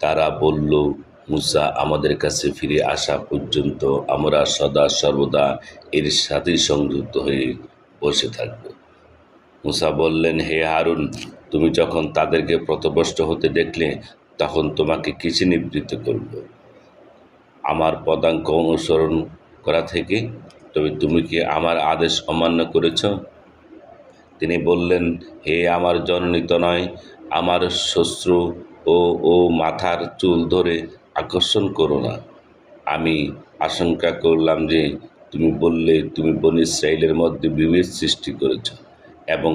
তারা বলল, মুসা আমাদের কাছে ফিরে আসা পর্যন্ত আমরা সদা সর্বদা এর সাথে সংযুক্ত হয়ে বসে থাকব। মুসা বললেন, হে হারুন, তুমি যখন তাদেরকে প্রতভষ্ট হতে দেখলে, তখন তোমাকে কিসে নিবৃত্ত করব? আমার পদাঙ্ক অনুসরণ করা থেকে, তবে তুমি কি আমার আদেশ অমান্য করেছ? তিনি বললেন, হে আমার জননীত নয়, আমার শ্বশ্রু ও ও মাথার চুল ধরে আকর্ষণ করো না। আমি আশঙ্কা করলাম যে তুমি বললে তুমি বনি ইসরায়েলের মধ্যে বিভেদ সৃষ্টি করেছ এবং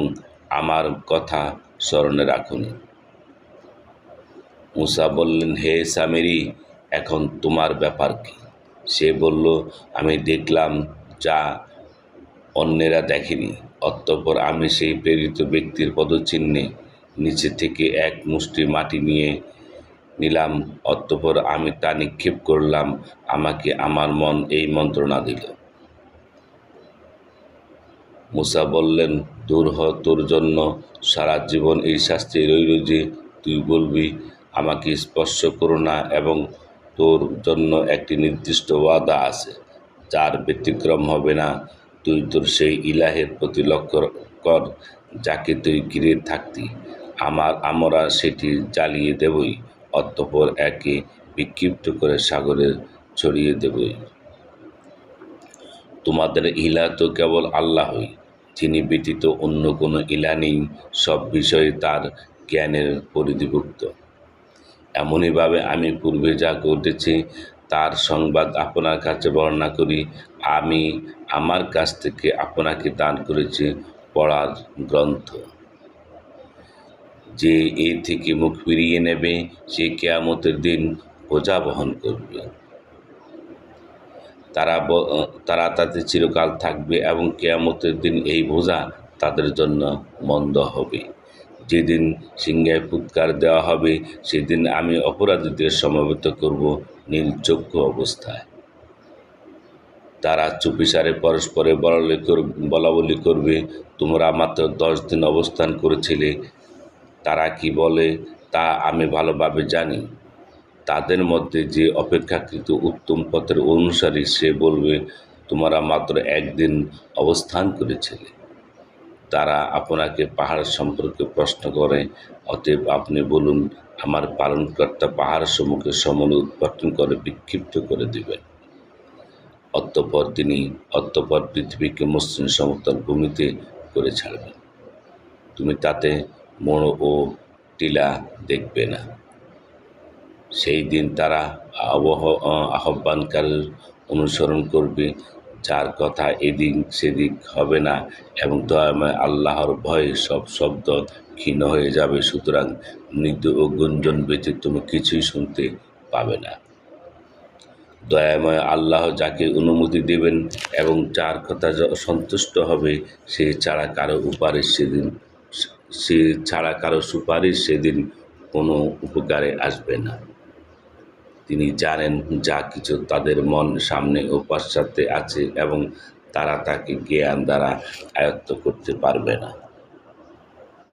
আমার কথা স্মরণে রাখুনি মুসা বললেন, হে সামেরি, এখন তোমার ব্যাপার কি? সে বলল, আমি দেখলাম যা অন্যেরা দেখেনি। অতঃপর আমি সেই প্রেরিত ব্যক্তির পদচিহ্নে নিচে থেকে এক মুষ্টি মাটি নিয়ে নিলাম। অতঃপর আমি তা নিক্ষেপ করলাম। আমাকে আমার মন এই মন্ত্রণা দিল। মুসা বললেন, দূর হ, তোর জন্য সারা জীবন এই শাস্তি রইল যে তুই বলবি, আমাকে স্পর্শ করো না এবং তোর জন্য একটি নির্দিষ্ট ওয়াদা আছে, যার ব্যতিক্রম হবে না। তুই তোর সেই ইলাহের প্রতি লক্ষ্য কর, যাকে তুই ঘিরে থাকতি। আমার, আমরা সেটি জ্বালিয়ে দেবই, অতঃপর একে বিক্ষিপ্ত করে সাগরে ছড়িয়ে দেবই। তোমাদের ইলা তো কেবল আল্লাহই, যিনি ব্যতীত অন্য কোনো ইলা নেই, সব বিষয়ে তার জ্ঞানের পরিধিভুক্ত। এমনইভাবে আমি পূর্বে যা ঘটেছে তার সংবাদ আপনার কাছে বর্ণনা করি। আমি আমার কাছ থেকে আপনাকে দান করেছি পড়ার গ্রন্থ। যে এ থেকে মুখ ফিরিয়ে নেবে, সে কেয়ামতের দিন বোঝা বহন করবে। তারা তারা তাতে চিরকাল থাকবে এবং কেয়ামতের দিন এই বোঝা তাদের জন্য মন্দ হবে। যেদিন সিংহায় ফুৎকার দেওয়া হবে, সেদিন আমি অপরাধীদের সমবেত করব নীলচক্ষু অবস্থায়। তারা চুপিসারে পরস্পরে বলাবলি বলা বলি করবে, তোমরা মাত্র দশ দিন অবস্থান করেছিলে, তারা কি বলে তা আমি ভালোভাবে জানি। তাদের মধ্যে যে অপেক্ষাকৃত উত্তম পথের অনুসারী সে বলবে, তোমরা মাত্র একদিন অবস্থান করেছিলে। তারা আপনাকে পাহাড় সম্পর্কে প্রশ্ন করে, অতএব আপনি বলুন, আমার পালনকর্তা পাহাড় সম্মুখে সমলে উৎপাটন করে বিক্ষিপ্ত করে দিবেন। অতঃপর তিনি অতঃপর পৃথিবীকে মসৃণ সমতল ভূমিতে করে ছাড়বেন। তুমি তাতে মোড় ও টিলা দেখবে না। সেই দিন তারা আবহ আহ্বানকারীর অনুসরণ করবে যার কথা এদিক সেদিক হবে না এবং দয়াময় আল্লাহর ভয়ে সব শব্দ ক্ষীণ হয়ে যাবে। সুতরাং মৃদু ও গুঞ্জন ব্যতীত তুমি কিছুই শুনতে পাবে না। দয়াময় আল্লাহ যাকে অনুমতি দেবেন এবং যার কথা সন্তুষ্ট হবে, সে ছাড়া কারও উপারিশ সেদিন সে ছাড়া কারও সুপারিশ সেদিন কোনো উপকারে আসবে না। তিনি জানেন যা কিছু তাদের মন সামনে ও পাশ্চাত্যে আছে এবং তারা তাকে জ্ঞান দ্বারা আয়ত্ত করতে পারবে না।